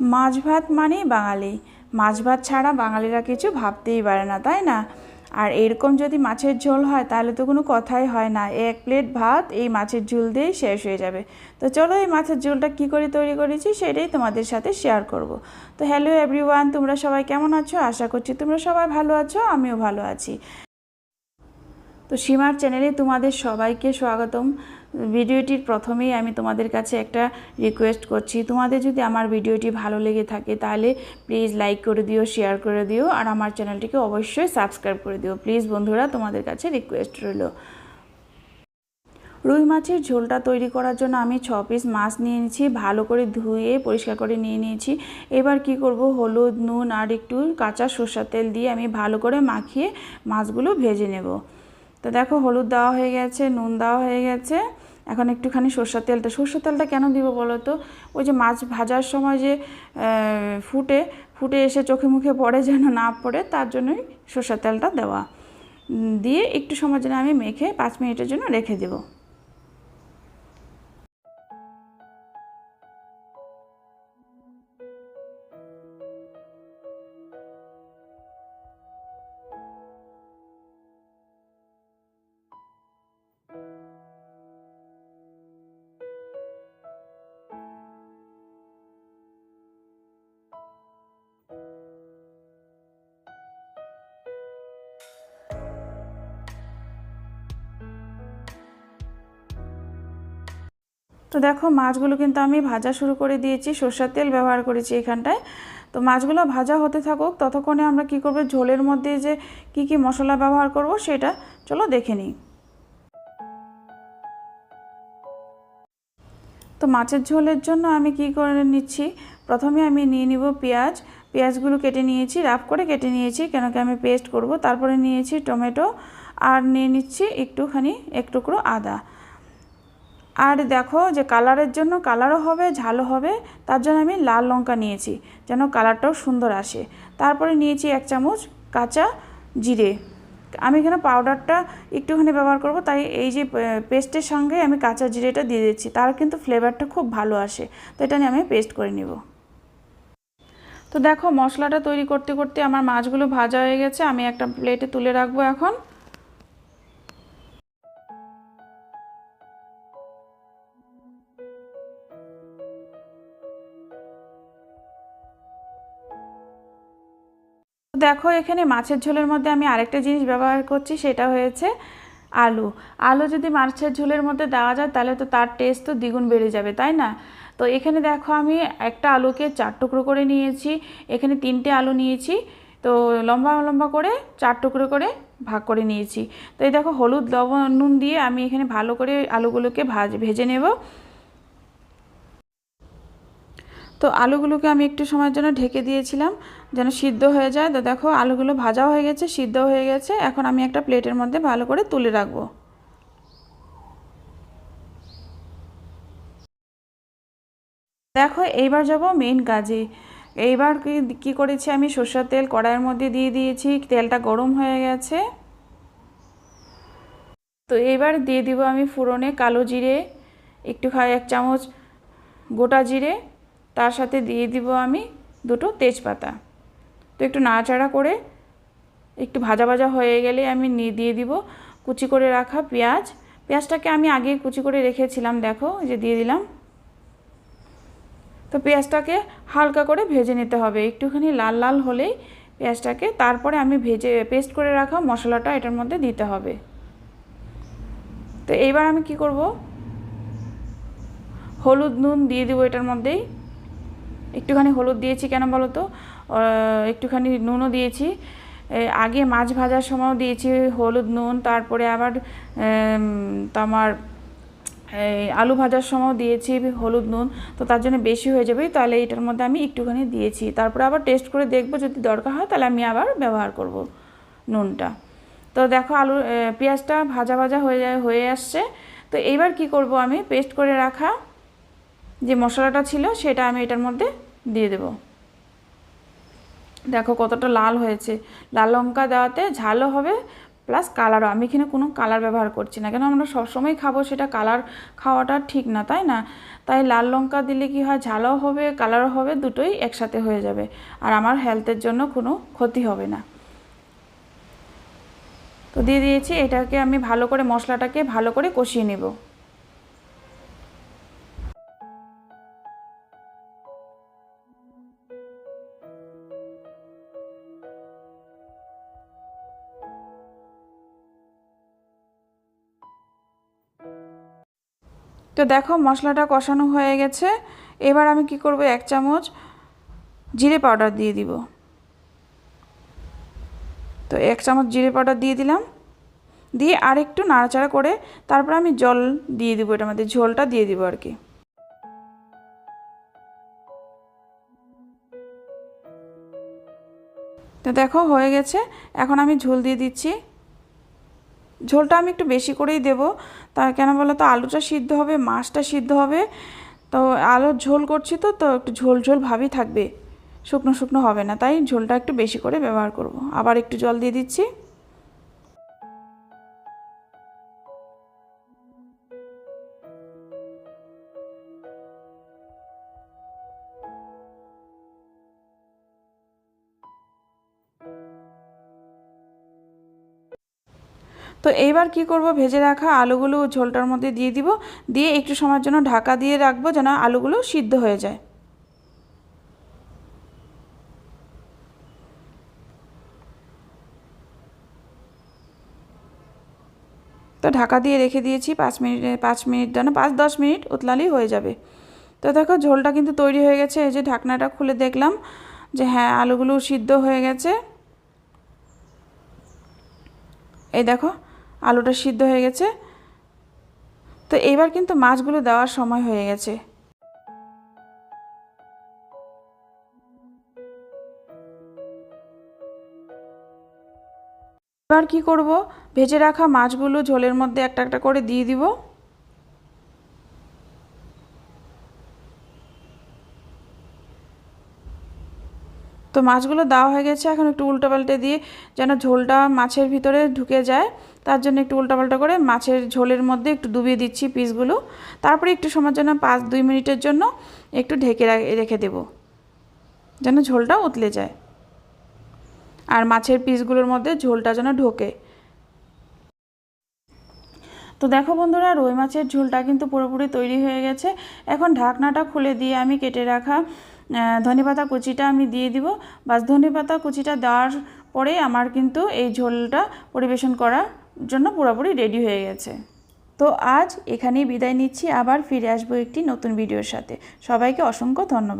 মাছ ভাত মানেই বাঙালি। মাছ ভাত ছাড়া বাঙালিরা কিছু ভাবতেই পারে না, তাই না? আর এরকম যদি মাছের ঝোল হয়, তাহলে তো কোনো কথাই হয় না। এক প্লেট ভাত, এই মাছের ঝোল দিয়েই শেষ হয়ে যাবে। তো চলো এই মাছের ঝোলটা কী করে তৈরি করেছি সেটাই তোমাদের সাথে শেয়ার করব। তো হ্যালো এভরিওয়ান তোমরা সবাই কেমন আছো? আশা করছি তোমরা সবাই ভালো আছো, আমিও ভালো আছি। তো সীমার চ্যানেলে তোমাদের সবাইকে স্বাগতম। ভিডিওটির প্রথমেই আমি তোমাদের কাছে একটা রিকোয়েস্ট করছি। তোমাদের যদি আমার ভিডিওটি ভালো লেগে থাকে, তাহলে প্লিজ লাইক করে দিও শেয়ার করে দিও, আর আমার চ্যানেলটিকে অবশ্যই সাবস্ক্রাইব করে দিও। প্লিজ বন্ধুরা, তোমাদের কাছে রিকোয়েস্ট রইল। রুই মাছের ঝোলটা তৈরি করার জন্য আমি ছ পিস মাছ নিয়ে নিয়েছি, ভালো করে ধুয়ে, পরিষ্কার করে নিয়ে নিয়েছি। এবার কি করব? হলুদ, নুন আর একটু কাঁচা সর্ষার তেল দিয়ে আমি ভালো করে মাখিয়ে মাছগুলো ভেজে নেব। তো দেখো, হলুদ দেওয়া হয়ে গেছে, নুন দেওয়া হয়ে গেছে। এখন একটুখানি সর্ষের তেলটা সর্ষের তেলটা কেন দিব বলো তো ওই যে মাছ ভাজার সময় যে ফুটে ফুটে এসে চোখে মুখে পড়ে যেন না পড়ে, তার জন্যই সর্ষের তেলটা দেওয়া। দিয়ে একটু সময় জন্য আমি মেখে পাঁচ মিনিটের জন্য রেখে দেবো। তো দেখো, মাছগুলো কিন্তু আমি ভাজা শুরু করে দিয়েছি। সর্ষের তেল ব্যবহার করেছি এখানটায়। তো মাছগুলো ভাজা হতে থাকুক, ততক্ষণে আমরা কি করব, ঝোলের মধ্যে যে কি কি মশলা ব্যবহার করব, সেটা চলো দেখে নিই। তো মাছের ঝোলের জন্য আমি কি করে নিচ্ছি, প্রথমে আমি নিয়ে নিব পেঁয়াজ। পেঁয়াজগুলো কেটে নিয়েছি, রাফ করে কেটে নিয়েছি, কেন কি আমি পেস্ট করব। তারপরে নিয়েছি টমেটো, আর নিয়ে নিচ্ছি একটুখানি, এক টুকরো আদা। আর দেখো যে কালারের জন্য কালারও হবে, ঝালও হবে, তার জন্য আমি লাল লঙ্কা নিয়েছি যেন কালারটাও সুন্দর আসে। তারপরে নিয়েছি এক চামচ কাঁচা জিরে। আমি এখানে পাউডারটা একটুখানি ব্যবহার করব, তাই এই যে পেস্টের সঙ্গে আমি কাঁচা জিরেটা দিয়ে দিচ্ছি, তার কিন্তু ফ্লেভারটা খুব ভালো আসে। তো এটা নিয়ে আমি পেস্ট করে নিব। তো দেখো মশলাটা তৈরি করতে করতে আমার মাছগুলো ভাজা হয়ে গেছে, আমি একটা প্লেটে তুলে রাখব এখন। দেখো, এখানে মাছের ঝোলের মধ্যে আমি আরেকটা জিনিস ব্যবহার করছি, সেটা হয়েছে আলু। আলু যদি মাছের ঝোলের মধ্যে দেওয়া যায়, তাহলে তো তার টেস্ট তো দ্বিগুণ বেড়ে যাবে, তাই না? তো এখানে দেখো, আমি একটা আলুকে চার টুকরো করে নিয়েছি, এখানে তিনটে আলু নিয়েছি, তো লম্বা লম্বা করে চার টুকরো করে ভাগ করে নিয়েছি। তো এই দেখো, হলুদ, লবণ, নুন দিয়ে আমি এখানে ভালো করে আলুগুলোকে ভাজ, ভেজে নেব। তো আলুগুলোকে আমি একটু সময়ের জন্য ঢেকে দিয়েছিলাম যেন সিদ্ধ হয়ে যায়। তো দেখো, আলুগুলো ভাজা হয়ে গেছে সিদ্ধ হয়ে গেছে। এখন আমি একটা প্লেটের মধ্যে ভালো করে তুলে রাখব। দেখো, এইবার যাব মেন কাজে। এইবার কি, কী করেছি আমি? সর্ষের তেল কড়াইয়ের মধ্যে দিয়ে দিয়েছি। তেলটা গরম হয়ে গেছে। তো এইবার দিয়ে দিব আমি ফুরনে কালো জিরে, একটু খাই এক চামচ গোটা জিরে। তার সাথে দিয়ে দিব আমি দুটো তেজপাতা। তো একটু নাড়াচাড়া করে একটু ভাজা ভাজা হয়ে গেলে আমি নিয়ে দিয়ে দিব কুচি করে রাখা পেঁয়াজ। পেঁয়াজটাকে আমি আগে কুচি করে রেখেছিলাম, দেখো যে দিয়ে দিলাম। তো পেঁয়াজটাকে হালকা করে ভেজে নিতে হবে। একটুখানি লাল লাল হলেই পেঁয়াজটাকে তারপরে আমি ভেজে, পেস্ট করে রাখা মশলাটা এটার মধ্যে দিতে হবে। তো এইবার আমি কি করব? হলুদ নুন দিয়ে দিব এটার মধ্যেই। একটুখানি হলুদ দিয়েছি কেন বলো তো? একটুখানি নুনও দিয়েছি। আগে মাছ ভাজার সময়ও দিয়েছি হলুদ, নুন, তারপরে আবার তোমার আলু ভাজার সময়ও দিয়েছি হলুদ, নুন। তো তার জন্য বেশি হয়ে যাবে, তাহলে এটার মধ্যে আমি একটুখানি দিয়েছি। তারপরে আবার টেস্ট করে দেখব, যদি দরকার হয় তাহলে আমি আবার ব্যবহার করব নুনটা। তো দেখো আলু পেঁয়াজটা ভাজা ভাজা হয়ে হয়ে আসছে। তো এইবার কি করব আমি? পেস্ট করে রাখা যে মশলাটা ছিল সেটা আমি এটার মধ্যে দিয়ে দেব। দেখো কতটা লাল হয়েছে। লাল লঙ্কা দেওয়াতে ঝালও হবে প্লাস কালারও। আমি এখানে কোনো কালার ব্যবহার করছি না। কেন আমরা সবসময় খাব সেটা কালার খাওয়াটা ঠিক না, তাই না? তাই লাল লঙ্কা দিলে কি হয়? ঝালও হবে, কালারও হবে, দুটোই একসাথে হয়ে যাবে। আর আমার হেলথের জন্য কোনো ক্ষতি হবে না। তো দিয়ে দিয়েছি। এটাকে আমি ভালো করে মশলাটাকে ভালো করে কষিয়ে নেব। তো দেখো মশলাটা কষানো হয়ে গেছে। এবার আমি কি করব, এক চামচ জিরে পাউডার দিয়ে দিব। তো এক চামচ জিরে পাউডার দিয়ে দিলাম। দিয়ে আর একটু নাড়াচাড়া করে তারপর আমি জল দিয়ে দিব, এটার মধ্যে ঝোলটা দিয়ে দিব আর কি। তো দেখো হয়ে গেছে, এখন আমি ঝোল দিয়ে দিচ্ছি। ঝোলটা আমি একটু বেশি করেই দেব। তার কেন বলো তো, আলুটা সিদ্ধ হবে, মাছটা সিদ্ধ হবে। তো আলুর ঝোল করছি তো তো একটু ঝোল ঝোল ভাবই থাকবে। শুকনো শুকনো হবে না, তাই ঝোলটা একটু বেশি করে ব্যবহার করব। আবার একটু জল দিয়ে দিচ্ছি। তো এইবার কি করব? ভেজে রাখা আলুগুলো ঝোলটার মধ্যে দিয়ে দিব। দিয়ে একটু সময়ের জন্য ঢাকা দিয়ে রাখব যেন আলুগুলো সিদ্ধ হয়ে যায়। তো ঢাকা দিয়ে রেখে দিয়েছি। পাঁচ মিনিট পাঁচ মিনিট যেন পাঁচ, দশ মিনিট উতলালেই হয়ে যাবে। তো দেখো ঝোলটা কিন্তু তৈরি হয়ে গেছে। এই যে ঢাকনাটা খুলে দেখলাম যে হ্যাঁ আলুগুলো সিদ্ধ হয়ে গেছে। এই দেখো আলুটা সিদ্ধ হয়ে গেছে। তো এইবার কিন্তু মাছগুলো দেওয়ার সময় হয়ে গেছে। এবার কি করব? ভেজে রাখা মাছগুলো ঝোলের মধ্যে একটা একটা করে দিয়ে দিব। তো মাছগুলো দেওয়া হয়ে গেছে, এখন একটু উল্টো পাল্টে দিয়ে যেন ঝোলটা মাছের ভিতরে ঢুকে যায়। তার জন্য একটু উল্টাপাল্টা করে মাছের ঝোলের মধ্যে একটু ডুবিয়ে দিচ্ছি পিসগুলো। তারপরে একটু সময়ের জন্য পাঁচ দুই মিনিটের জন্য একটু ঢেকে রেখে দেব। যেন ঝোলটা উতলে যায়। আর মাছের পিসগুলোর মধ্যে ঝোলটা যেন ঢোকে। তো দেখো বন্ধুরা, রুই মাছের ঝোলটা কিন্তু পুরোপুরি তৈরি হয়ে গেছে। এখন ঢাকনাটা খুলে দিয়ে আমি কেটে রাখা ধনেপাতা কুচিটা আমি দিয়ে দিব। বাস ধনেপাতা কুচিটা দেওয়ার পরে আমার কিন্তু এই ঝোলটা পরিবেশন করার জন্য পুরোপুরি রেডি হয়ে গেছে। তো আজ এখানেই বিদায় নিচ্ছি। আবার ফিরে আসব একটি নতুন ভিডিওর সাথে। সবাইকে অসংখ্য ধন্যবাদ।